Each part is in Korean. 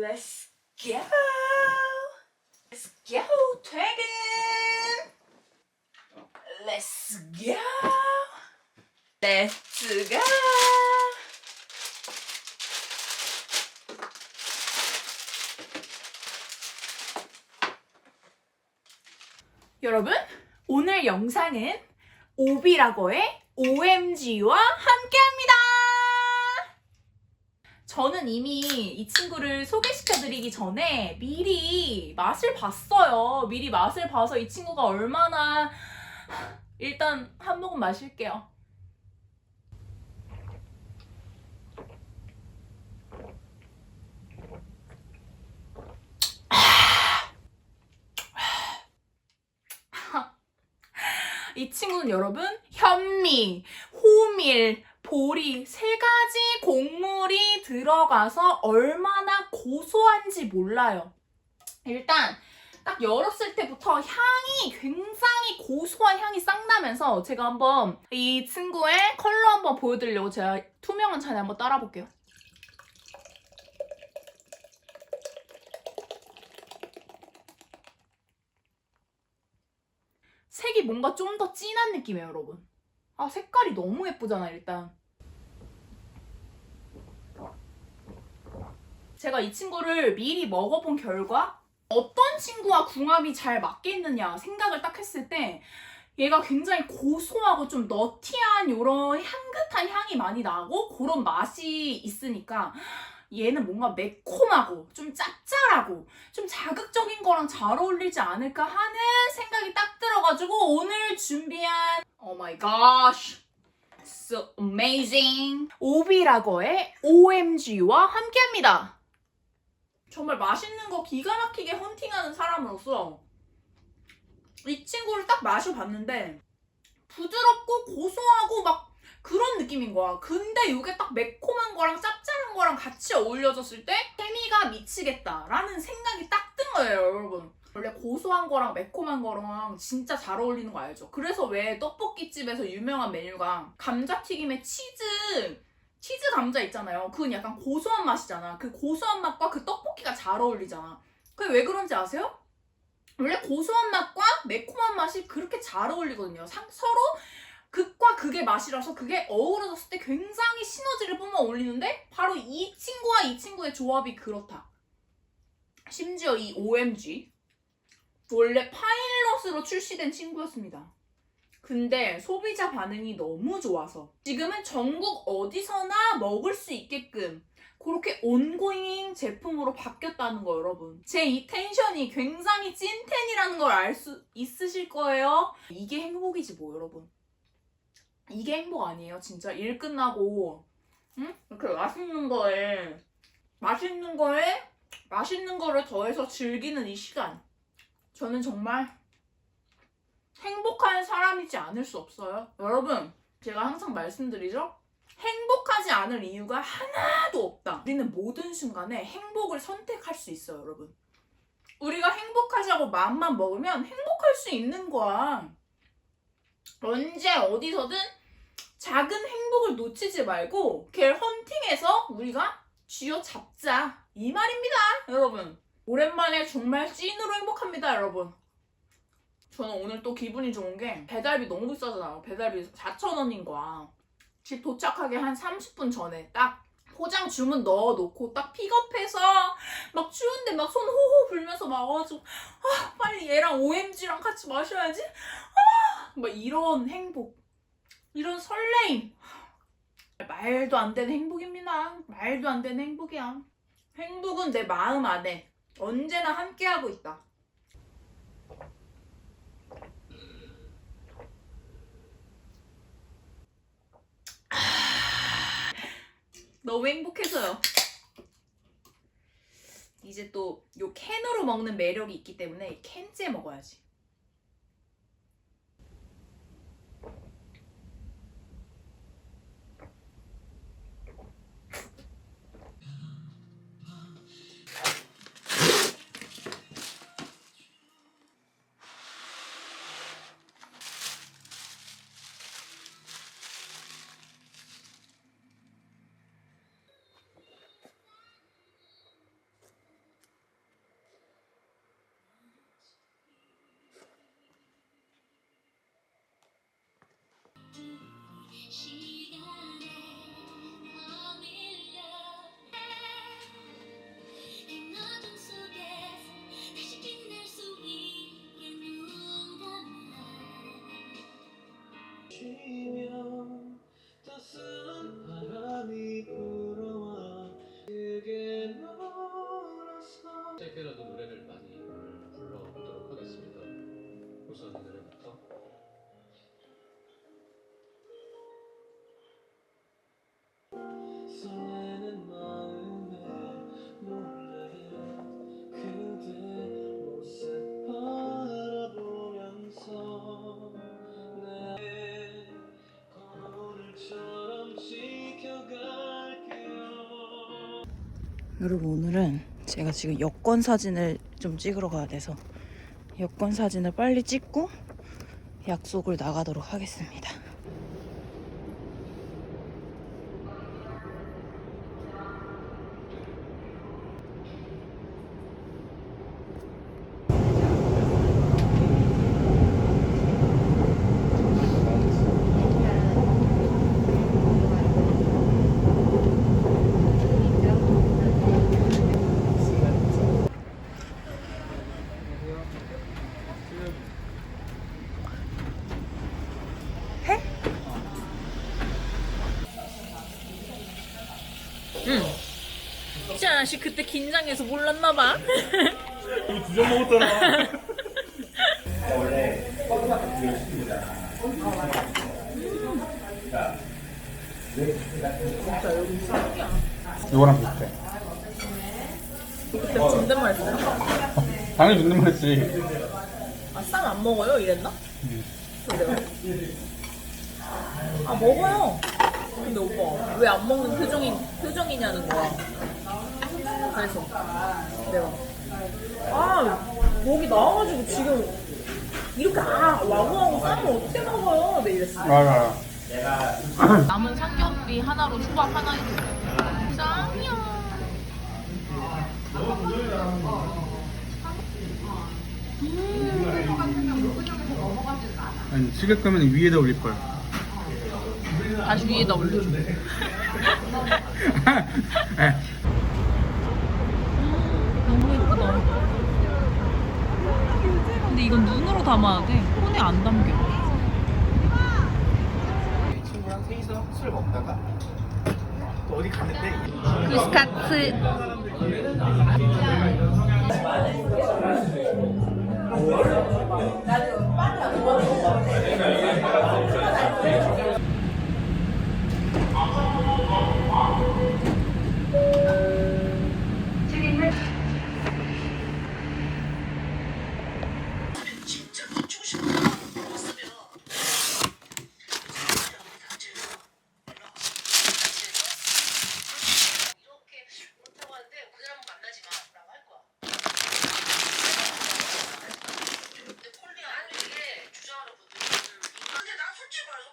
Let's go. Let's go, 퇴근. Let's go. Let's go. 여러분, 오늘 영상은 오비라고의 OMG와 함께합니다. 저는 이미 이 친구를 소개시켜드리기 전에 미리 맛을 봤어요. 미리 맛을 봐서 이 친구가 얼마나 일단 한 모금 마실게요. 이 친구는 여러분 현미, 호밀, 보리 세 가지 곡물이 들어가서 얼마나 고소한지 몰라요. 일단 딱 열었을 때부터 향이 굉장히 고소한 향이 싹 나면서 제가 한번 이 친구의 컬러 한번 보여드리려고 제가 투명한 잔에 한번 따라 볼게요. 색이 뭔가 좀 더 진한 느낌이에요, 여러분. 아, 색깔이 너무 예쁘잖아, 일단. 제가 이 친구를 미리 먹어본 결과 어떤 친구와 궁합이 잘 맞겠느냐 생각을 딱 했을 때 얘가 굉장히 고소하고 좀 너티한 이런 향긋한 향이 많이 나고 그런 맛이 있으니까 얘는 뭔가 매콤하고 좀 짭짤하고 좀 자극적인 거랑 잘 어울리지 않을까 하는 생각이 딱 들어가지고 오늘 준비한 Oh my gosh So amazing. 오비라거의 OMG와 함께합니다 정말 맛있는 거 기가 막히게 헌팅하는 사람으로서 이 친구를 딱 마셔봤는데 부드럽고 고소하고 막 그런 느낌인 거야. 근데 이게 딱 매콤한 거랑 짭짤한 거랑 같이 어울려졌을 때 케미가 미치겠다라는 생각이 딱 든 거예요, 여러분. 원래 고소한 거랑 매콤한 거랑 진짜 잘 어울리는 거 알죠? 그래서 왜 떡볶이집에서 유명한 메뉴가 감자튀김에 치즈 치즈 감자 있잖아요. 그건 약간 고소한 맛이잖아. 그 고소한 맛과 그 떡볶이가 잘 어울리잖아. 그게 왜 그런지 아세요? 원래 고소한 맛과 매콤한 맛이 그렇게 잘 어울리거든요. 상- 서로 극과 극의 맛이라서 그게 어우러졌을 때 굉장히 시너지를 뿜어 올리는데 바로 이 친구와 이 친구의 조합이 그렇다. 심지어 이 OMG 원래 파일럿으로 출시된 친구였습니다. 근데 소비자 반응이 너무 좋아서 지금은 전국 어디서나 먹을 수 있게끔 그렇게 온고잉 제품으로 바뀌었다는 거 여러분. 제 이 텐션이 굉장히 찐텐이라는 걸 알 수 있으실 거예요. 이게 행복이지 뭐 여러분. 이게 행복 아니에요 진짜 일 끝나고 응? 이렇게 맛있는 거에 맛있는 거에 맛있는 거를 더해서 즐기는 이 시간. 저는 정말 행복한 사람이지 않을 수 없어요. 여러분, 제가 항상 말씀드리죠? 행복하지 않을 이유가 하나도 없다. 우리는 모든 순간에 행복을 선택할 수 있어요, 여러분. 우리가 행복하자고 마음만 먹으면 행복할 수 있는 거야. 언제 어디서든 작은 행복을 놓치지 말고 걔를 헌팅해서 우리가 쥐어잡자. 이 말입니다, 여러분. 오랜만에 정말 찐으로 행복합니다, 여러분. 저는 오늘 또 기분이 좋은 게 배달비 너무 비싸잖아요. 배달비 4,000원인 거야. 집 도착하기 한 30분 전에 딱 포장 주문 넣어놓고 딱 픽업해서 막 추운데 막 손 호호 불면서 막 와가지고 아 빨리 얘랑 OMG랑 같이 마셔야지. 아막 이런 행복 이런 설레임. 말도 안 되는 행복입니다. 말도 안 되는 행복이야. 행복은 내 마음 안에 언제나 함께하고 있다 너무 행복해서요. 이제 또 요 캔으로 먹는 매력이 있기 때문에 캔째 먹어야지. 따스한 바람이 불어와 그게 너라서 짧게라도 노래를 많이 불러보도록 하겠습니다. 우선 이 노래부터 여러분 오늘은 제가 지금 여권 사진을 좀 찍으러 가야 돼서 여권 사진을 빨리 찍고 약속을 나가도록 하겠습니다. 아저씨 그때 긴장해서 몰랐나봐. 두점 먹었잖아. 이거랑 비슷해. 그때 존댓말 했어요. 당연히 존댓말 했지. 아, 쌈 안 먹어요? 이랬나? 근데요? 아, 먹어요. 근데 오빠, 왜 안 먹는 표정이, 표정이냐는 거야. 그래서, 내가. 아, 목이 나와가지고 지금, 이렇게 아, 와구와구 쌈을 어떻게 먹어요? 내 이랬어. 맞아. 남은 삼겹비 하나로 초밥 하나 해주세요. 짱이야. 아니, 시계 끄면 위에다 올릴 걸. 다시 위에다 올려줘. 너무 예쁘다. 근데 이건 눈으로 담아야 돼. 폰에 안 담겨. 친구랑 셋이서 술 먹다가 또 어디 갔는데 쿠스카츠. 이렇게 그렇다고 하는데 그 사람 만나지 마라고 할 거야. 근데 폴리야 이게 주장하는 분들이 근데 난 솔직히 말해서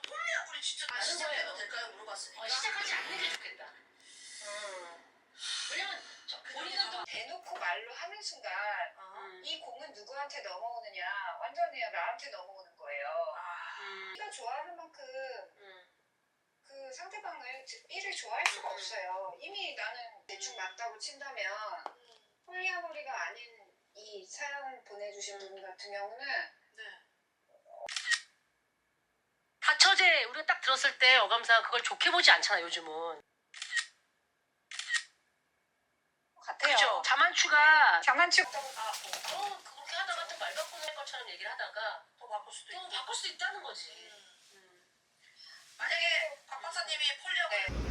진짜 시작해도 될까요 물어봤으니까 시작하지 않는 게 좋겠다. 왜냐면 저 본인은 또 대놓고 말로 하는 순간 음. 이 공은 누구한테 넘어오느냐 완전히 나한테 넘어오는 거예요. 음. 네가 좋아하는 만큼 음. 그 상대방을 B를 좋아할 수가 없어요. 이미 나는 대충 맞다고 친다면 폴리아모리가 아닌 이 사연 보내주신 분 같은 경우는 우리가 딱 들었을 때 어감상 그걸 좋게 보지 않잖아 요즘은. 같아요. 그죠? 자만추가 장난치 아, 어, 어, 그렇게 하다가 또 말 바꾸는 것처럼 얘기를 하다가 또 바꿀 수도 또 바꿀 수 있다는 거지. 음. 만약에 박 박사님이 폴리오 네.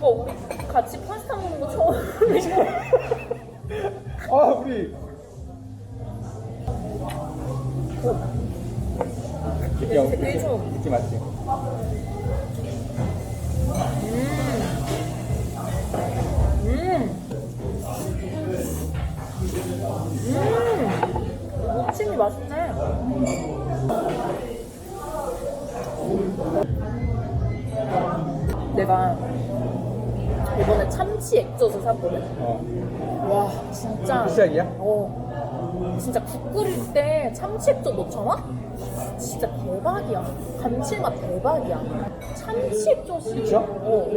오빠, 우리 같이 파스타 먹는 거 처음이죠? 아 우리 느낌 되게 좋아. 느낌 맞지? 무침이 맛있네. 내가 참치 액젓을 샀거든. 어 와 진짜. 시작이야? 어. 진짜 국 끓일 때 참치 액젓 넣잖아? 진짜 대박이야. 감칠맛 대박이야. 참치 액젓이. 진짜? 어.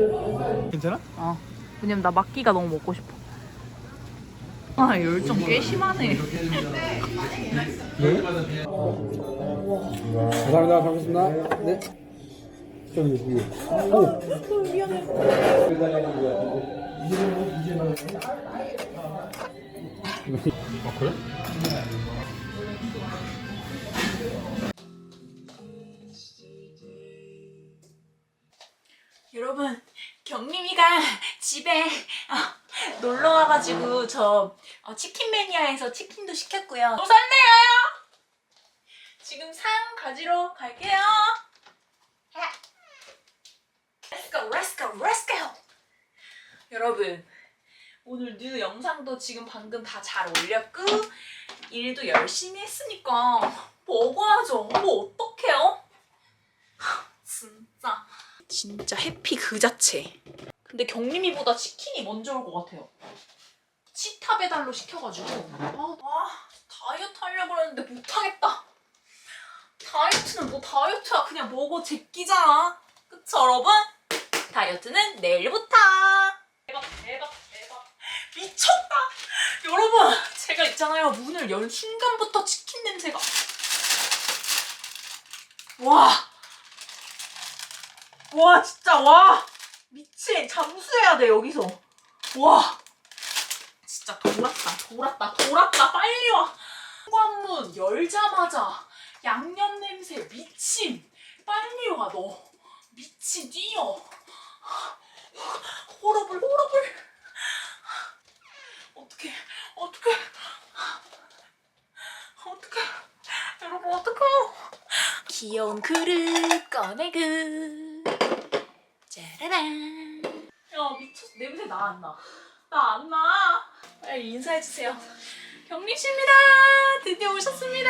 괜찮아? 어. 왜냐면 나 막기가 너무 먹고 싶어. 아 열정 꽤 심하네. 네? 감사합니다 잘 먹겠습니다 네 저기 위에 오 미안해. 아 그래? 여러분 경림이가 집에 어, 놀러 와가지고 저 어, 치킨 매니아에서 치킨도 시켰고요. 또 샀네요. 지금 상 가지러 갈게요. Let's go, let's go, let's go. 여러분 오늘 뉴 영상도 지금 방금 다 잘 올렸고 일도 열심히 했으니까 먹어야죠. 뭐 어떡해요? 진짜. 진짜 해피 그 자체. 근데 경림이보다 치킨이 먼저 올 것 같아요. 치타 배달로 시켜가지고. 아, 아, 다이어트 하려고 했는데 못하겠다. 다이어트는 뭐 다이어트야. 그냥 먹어 제끼잖아. 그쵸, 여러분? 다이어트는 내일부터. 대박, 대박, 대박. 미쳤다. 여러분, 제가 있잖아요. 문을 열 순간부터 치킨 냄새가. 와. 와 진짜 와 미친 잠수해야 돼 여기서 와 진짜 돌았다 돌았다 돌았다 빨리 와 현관문 열자마자 양념 냄새 미친 빨리 와 너 미친 뛰어 호러블 호러블 어떡해 어떡해 어떡해 여러분 어떡해요 귀여운 그릇 꺼내그. 짜라란 야 미쳤어 냄새 나 안 나? 나 안 나? 빨리 인사해주세요. 경림씨입니다. 드디어 오셨습니다.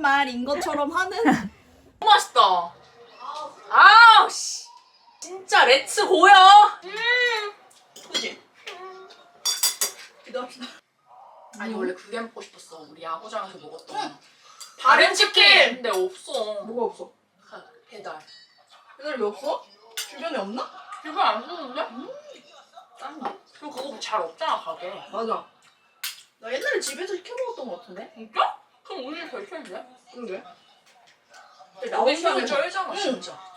말인 것처럼 하는 너무 맛있다. 아우 씨. 진짜 렛츠 고요 음. 그지? 기도합시다. 아니 원래 그게 먹고 싶었어. 우리 야구장에서 먹었던 다른 치킨 근데 없어 뭐가 없어? 가- 배달 배달이 없어? 주변에 없나? 이거 안 쓰는데? 짠다. 그리고 그거 잘 없잖아, 가게. 맞아. 나 옛날에 집에서 시켜 먹었던 것 같은데. 진짜? 그럼 우리 결정인데? 그러게. 나오면 시간에 쩔잖아, 응. 진짜.